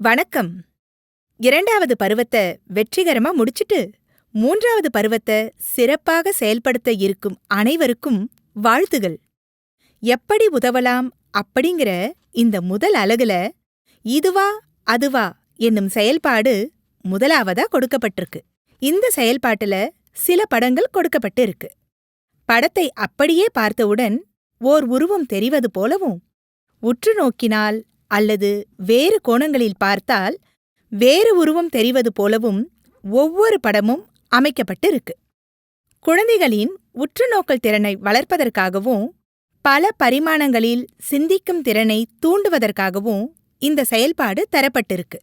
வணக்கம். இரண்டாவது பருவத்த வெற்றிகரமா முடிச்சிட்டு மூன்றாவது பருவத்த சிறப்பாக செயல்படுத்த இருக்கும் அனைவருக்கும் வாழ்த்துகள். எப்படி உதவலாம் அப்படிங்கிற இந்த முதல் அலகுல இதுவா அதுவா என்னும் செயல்பாடு முதலாவதா கொடுக்கப்பட்டிருக்கு. இந்த செயல்பாட்டுல சில படங்கள் கொடுக்கப்பட்டு இருக்கு படத்தை அப்படியே பார்த்தவுடன் ஓர் உருவம் தெரிவது போலவும் உற்று நோக்கினால் அல்லது வேறு கோணங்களில் பார்த்தால் வேறு உருவம் தெரிவது போலவும் ஒவ்வொரு படமும் அமைக்கப்பட்டு இருக்கு குழந்தைகளின் உற்றுநோக்கல் திறனை வளர்ப்பதற்காகவும் பல பரிமாணங்களில் சிந்திக்கும் திறனை தூண்டுவதற்காகவும் இந்த செயல்பாடு தரப்பட்டிருக்கு.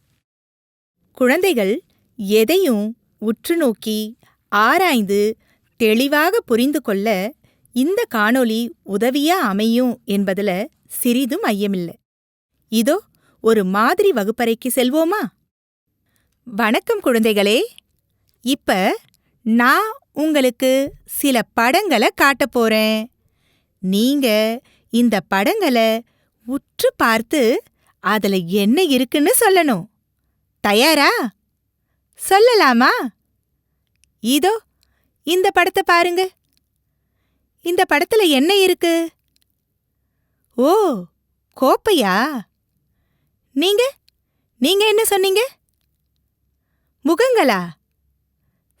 குழந்தைகள் எதையும் உற்றுநோக்கி ஆராய்ந்து தெளிவாக புரிந்து கொள்ள இந்த காணொளி உதவியா அமையும் என்பதுல சிறிதும் ஐயமில்லை. இதோ ஒரு மாதிரி வகுப்பறைக்கு செல்வோமா? வணக்கம் குழந்தைகளே. இப்ப நான் உங்களுக்கு சில படங்களை காட்டப் போறேன். நீங்க இந்த படங்களை உற்று பார்த்து அதுல என்ன இருக்குன்னு சொல்லணும். தயாரா? சொல்லலாமா? இதோ இந்த படத்தை பாருங்க. இந்த படத்துல என்ன இருக்கு? ஓ கோப்பையா? நீங்க? நீங்க என்ன சொன்னீங்க? முகங்களா?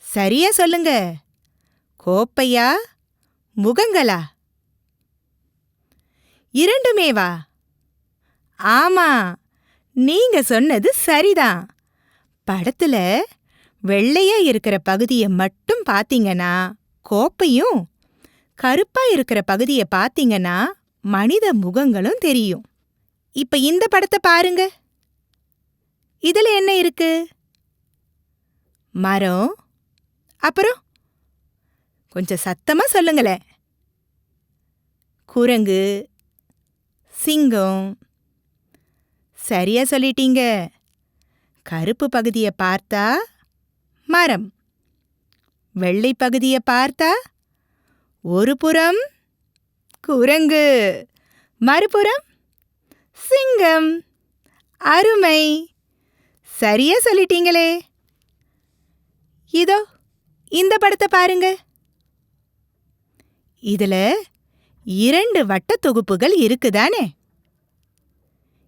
சரியா சொல்லுங்க. கோப்பையா? முகங்களா? இரண்டுமேவா ஆமா நீங்க சொன்னது சரிதான். படத்துல வெள்ளையா இருக்கிற பகுதிய மட்டும் பாத்தீங்கன்னா கோப்பையும் கருப்பா இருக்கிற பகுதிய பாத்தீங்கன்னா மனித முகங்களும் தெரியும். இப்ப இந்த படத்தை பாருங்க. இதுல என்ன இருக்கு? மரம் அப்புறம் கொஞ்சம் சத்தமா சொல்லுங்களேன். குரங்கு சிங்கம். சரியா சொல்லிட்டீங்க. கருப்பு பகுதியை பார்த்தா மரம். வெள்ளை பகுதியை பார்த்தா ஒரு புறம் குரங்கு. மறுபுறம் சிங்கம். அருமை. சரியா சொல்லிட்டீங்களே. இதோ இந்த படத்தை பாருங்க. இதுல இரண்டு வட்ட தொகுப்புகள் இருக்குதானே.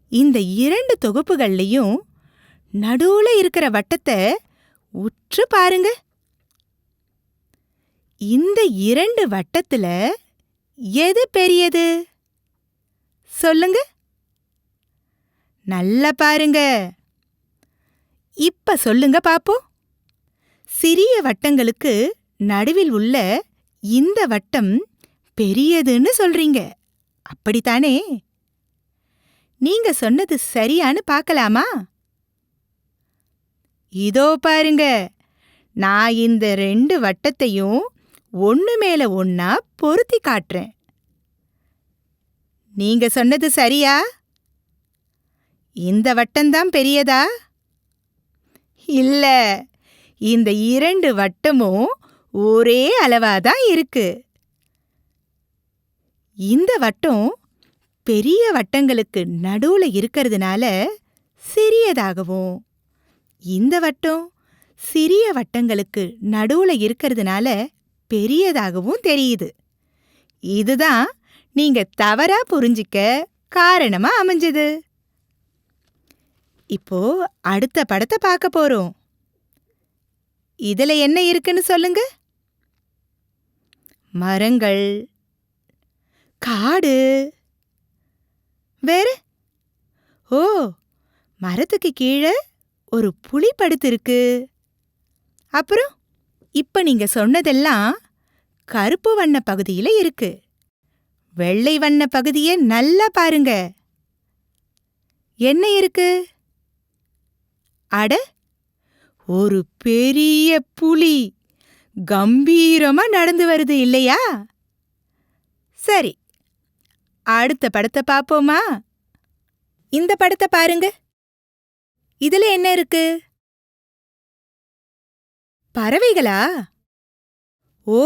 இந்த இரண்டு தொகுப்புகள்லயும் நடுவுல இருக்கிற வட்டத்தை உற்று பாருங்க. இந்த இரண்டு வட்டத்துல எது பெரியது? சொல்லுங்க. நல்லா பாருங்க. இப்ப சொல்லுங்க பாப்போம் சிறிய வட்டங்களுக்கு நடுவில் உள்ள இந்த வட்டம் பெரியதுன்னு சொல்றீங்க. அப்படித்தானே? நீங்க சொன்னது சரியான்னு பார்க்கலாமா இதோ பாருங்க. நான் இந்த ரெண்டு வட்டத்தையும் ஒன்னு மேல ஒன்னா பொருத்தி காட்டுறேன். நீங்க சொன்னது சரியா? இந்த வட்டம்தான் பெரியதா? இல்ல இந்த இரண்டு வட்டமும் ஒரே அளவாதான் இருக்கு. இந்த வட்டம் பெரிய வட்டங்களுக்கு நடுவுல இருக்கிறதுனால சிறியதாகவும் இந்த வட்டம் சிறிய வட்டங்களுக்கு நடுவுல இருக்கிறதுனால பெரியதாகவும் தெரியுது. இதுதான் நீங்க தவறா புரிஞ்சிக்க காரணமா அமைஞ்சது. இப்போ அடுத்த படத்தை பார்க்க போறோம். இதுல என்ன இருக்குன்னு சொல்லுங்க. மரங்கள் காடு வேற? ஓ மரத்துக்கு கீழே ஒரு புளி படுத்திருக்கு. அப்புறம் இப்ப நீங்க சொன்னதெல்லாம் கருப்பு வண்ண பகுதியில இருக்கு. வெள்ளை வண்ண பகுதியை நல்லா பாருங்க. என்ன இருக்கு? அட ஒரு பெரிய புலி கம்பீரமா நடந்து வருது இல்லையா? சரி அடுத்த படத்தை பாப்போமா இந்த படத்தை பாருங்க. இதுல என்ன இருக்கு? பறவைகளா? ஓ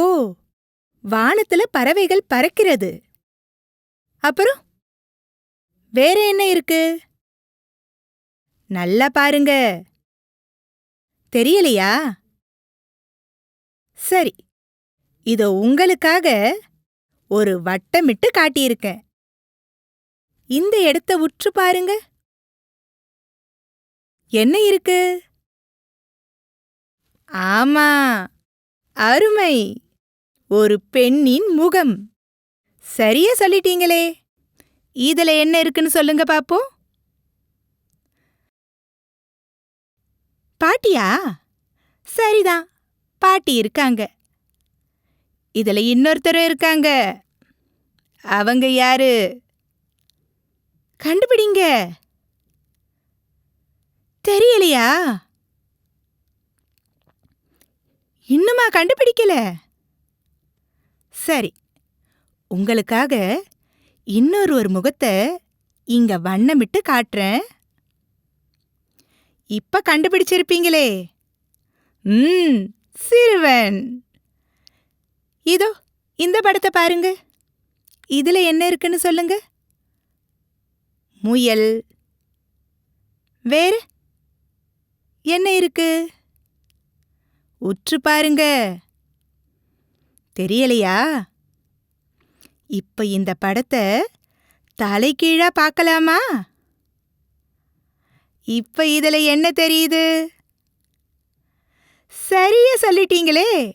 வானத்துல பறவைகள் பறக்கிறது. அப்புறம் வேற என்ன இருக்கு? நல்லா பாருங்க. தெரியலையா? சரி இதோ உங்களுக்காக ஒரு வட்டமிட்டு காட்டியிருக்கேன். இந்த இடத்த உற்று பாருங்க. என்ன இருக்கு? ஆமா அருமை. ஒரு பெண்ணின் முகம். சரியா சொல்லிட்டீங்களே. இதுல என்ன இருக்குன்னு சொல்லுங்க பாப்போம். பாட்டியா? சரிதான் பாட்டி இருக்காங்க. இதுல இன்னொருத்தரும் இருக்காங்க. அவங்க யாரு? கண்டுபிடிங்க. தெரியலையா? இன்னுமா கண்டுபிடிக்கல? சரி உங்களுக்காக இன்னொரு ஒரு முகத்தை இங்க வண்ணமிட்டு காட்டுறேன். இப்ப கண்டுபிடிச்சிருப்பீங்களே. ம் சிறுவன். இதோ இந்த படத்தை பாருங்க. இதுல என்ன இருக்குன்னு சொல்லுங்க. முயல். வேற? என்ன இருக்கு? உற்று பாருங்க. தெரியலையா? இப்ப இந்த படத்தை தலைகீழா பார்க்கலாமா? இப்ப இதுல என்ன தெரியுது? சரியா சொல்லிட்டீங்களே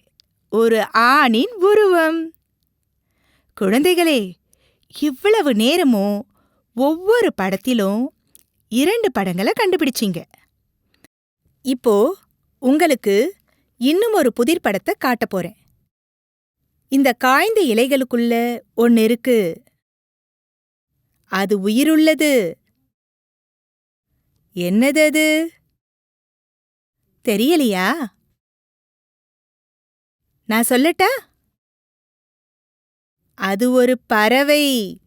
ஒரு ஆணின் உருவம். குழந்தைகளே இவ்வளவு நேரமும் ஒவ்வொரு படத்திலும் இரண்டு படங்களை கண்டுபிடிச்சீங்க. இப்போ உங்களுக்கு இன்னும் ஒரு புதிர் படத்தை காட்ட போறேன். இந்த காய்ந்த இலைகளுக்குள்ள ஒன்னு இருக்கு. அது உயிருள்ளது. என்னது அது? தெரியலையா? நான் சொல்லட்டா? அது ஒரு பறவை.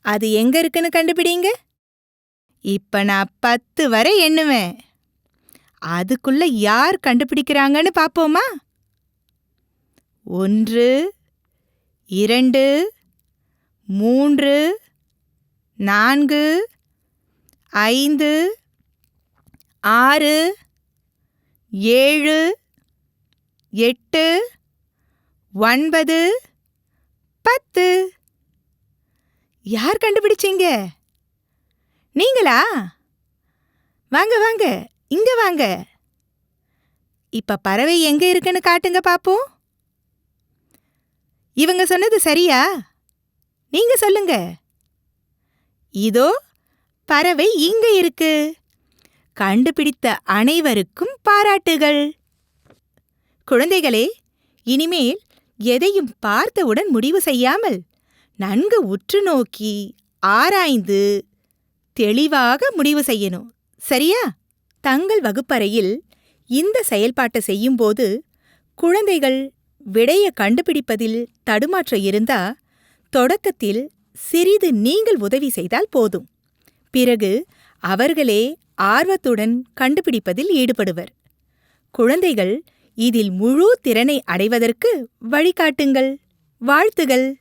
அது எங்க இருக்குன்னு கண்டுபிடிங்க. இப்ப நான் பத்து வரை எண்ணுவேன். அதுக்குள்ள யார் கண்டுபிடிக்கிறாங்கன்னு பாப்போமா? ஒன்று இரண்டு மூன்று நான்கு ஐந்து ஆறு ஏழு எட்டு ஒன்பது பத்து. யார் கண்டுபிடிச்சீங்க? நீங்களா? வாங்க வாங்க இங்க வாங்க. இப்ப பறவை எங்க இருக்குன்னு காட்டுங்க பாப்போம். இவங்க சொன்னது சரியா? நீங்க சொல்லுங்க. இதோ பறவை இங்க இருக்கு. கண்டுபிடித்த அனைவருக்கும் பாராட்டுகள். குழந்தைகளே இனிமேல் எதையும் பார்த்தவுடன் முடிவு செய்யாமல் நன்கு உற்று நோக்கி ஆராய்ந்து தெளிவாக முடிவு செய்யணும். சரியா? தங்கள் வகுப்பறையில் இந்த செயல்பாட்டை செய்யும்போது குழந்தைகள் விடையை கண்டுபிடிப்பதில் தடுமாற்றம் இருந்தா தொடக்கத்தில் சிறிது நீங்கள் உதவி செய்தால் போதும். பிறகு அவர்களே ஆர்வத்துடன் கண்டுபிடிப்பதில் ஈடுபடுவர். குழந்தைகள் இதில் முழு திறனை அடைவதற்கு வழிகாட்டுங்கள். வாழ்த்துகள்.